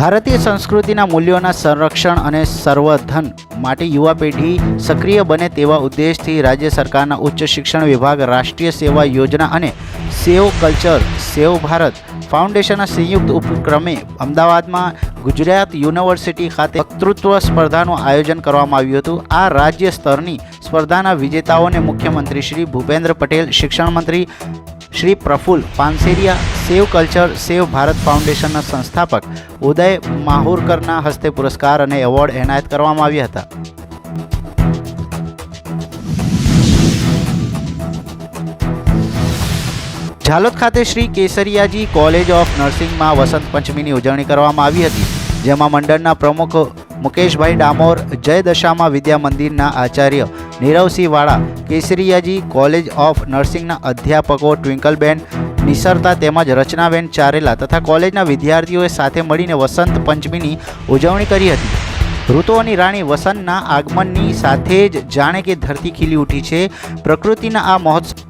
ભારતીય સંસ્કૃતિના મૂલ્યોના સંરક્ષણ અને સંવર્ધન માટે યુવા પેઢી સક્રિય બને તેવા ઉદ્દેશથી રાજ્ય સરકારના ઉચ્ચ શિક્ષણ વિભાગ, રાષ્ટ્રીય સેવા યોજના અને સેવ કલ્ચર, સેવ ભારત ફાઉન્ડેશનના સંયુક્ત ઉપક્રમે અમદાવાદમાં ગુજરાત યુનિવર્સિટી ખાતે વક્તૃત્વ સ્પર્ધાનું આયોજન કરવામાં આવ્યું હતું. આ રાજ્ય સ્તરની સ્પર્ધાના વિજેતાઓને મુખ્યમંત્રી શ્રી ભૂપેન્દ્ર પટેલ, શિક્ષણ મંત્રી Shri Praful Pansheriya save culture, save Bharat ફાઉન્ડેશનના સંસ્થાપક ઉદય માહુરકરના હસ્તે પુરસ્કાર અને એવોર્ડ એનાયત કરવામાં આવ્યા હતા. ઝાલોદ ખાતે શ્રી કેસરિયાજી કોલેજ ઓફ નર્સિંગમાં વસંત પંચમીની ઉજવણી કરવામાં આવી હતી, જેમાં મંડળના પ્રમુખ મુકેશભાઈ ડામોર જય દશામાં વિદ્યા મંદિરના આચાર્ય નીરવસિંહ વાળા કેસરિયાજી કોલેજ ઓફ નર્સિંગના અધ્યાપકો ટ્વિંકલબેન નિસરતા તેમજ રચનાબેન ચારેલા તથા કોલેજના વિદ્યાર્થીઓએ સાથે મળીને વસંત પંચમીની ઉજવણી કરી હતી. ઋતુઓની રાણી વસંતના આગમનની સાથે જ જાણે કે ધરતી ખીલી ઉઠી છે. પ્રકૃતિના આ મહોત્સવ